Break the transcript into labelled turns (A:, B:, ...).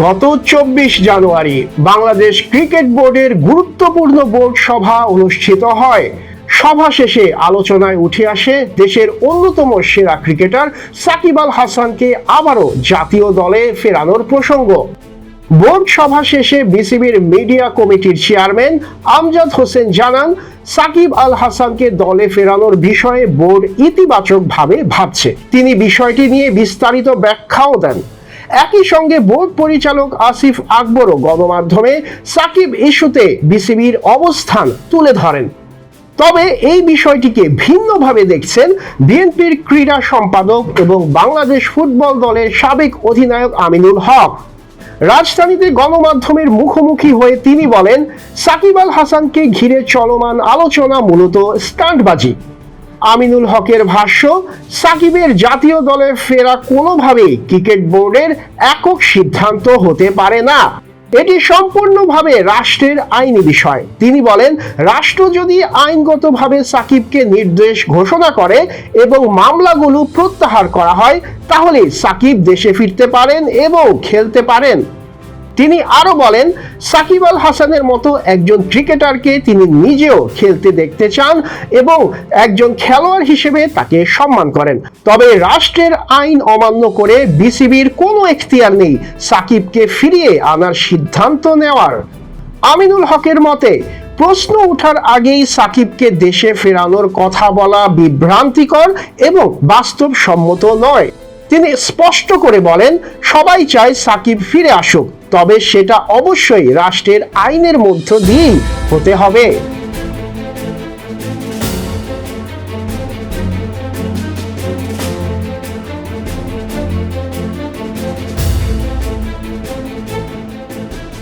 A: গত চব্বিশ জানুয়ারি বাংলাদেশ ক্রিকেট বোর্ডের গুরুত্বপূর্ণ বোর্ড সভা অনুষ্ঠিত হয়। সভা শেষে আলোচনায় উঠে আসে দেশের অন্যতম সেরা ক্রিকেটার সাকিব আল হাসানকে আবারও জাতীয় দলে ফেরানোর প্রসঙ্গ। বোর্ড সভা শেষে বিসিবির মিডিয়া কমিটির চেয়ারম্যান আমজাদ হোসেন জানান, সাকিব আল হাসানকে দলে ফেরানোর বিষয়ে বোর্ড ইতিবাচকভাবে ভাবছে। তিনি বিষয়টি নিয়ে বিস্তারিত ব্যাখ্যাও দেন। একই সঙ্গে বোর্ড পরিচালক আসিফ আকবরও গণমাধ্যমে সাকিব ইস্যুতে বিসিবির অবস্থান তুলে ধরেন। তবে এই বিষয়টিকে ভিন্নভাবে দেখছেন বিএনপির ক্রীড়া সম্পাদক এবং বাংলাদেশ ফুটবল দলের সাবেক অধিনায়ক আমিনুল হক। রাজধানীতে গণমাধ্যমের মুখোমুখি হয়ে তিনি বলেন, সাকিব আল হাসানকে ঘিরে চলমান আলোচনা মূলত স্টান্টবাজি। আমিনুল হকের ভাষ্য, সাকিবের জাতীয় দলে ফেরা কোনোভাবেই ক্রিকেট বোর্ডের একক সিদ্ধান্ত হতে পারে না। এটি সম্পূর্ণভাবে রাষ্ট্রের আইনি বিষয়। তিনি বলেন, রাষ্ট্র যদি আইনগতভাবে সাকিবকে নির্দেশ ঘোষণা করে এবং মামলাগুলো প্রত্যাহার করা হয়, তাহলে সাকিব দেশে ফিরতে পারেন এবং খেলতে পারেন। তিনি আরও বলেন, সাকিব আল হাসানের মতো একজন ক্রিকেটারকে তিনি নিজেও খেলতে দেখতে চান এবং একজন খেলোয়াড় হিসেবে তাকে সম্মান করেন। তবে রাষ্ট্রের আইন অমান্য করে বিসিবির কোনো এখতিয়ার নেই সাকিবকে ফিরিয়ে আনার সিদ্ধান্ত নেওয়ার। আমিনুল হকের মতে, প্রশ্ন ওঠার আগেই সাকিবকে দেশে ফেরানোর কথা বলা বিভ্রান্তিকর এবং বাস্তবসম্মত নয়। তিনি স্পষ্ট করে বলেন, সবাই চায় সাকিব ফিরে আসুক, তবে সেটা অবশ্যই রাষ্ট্রের আইনের মধ্য দিয়েই হতে হবে।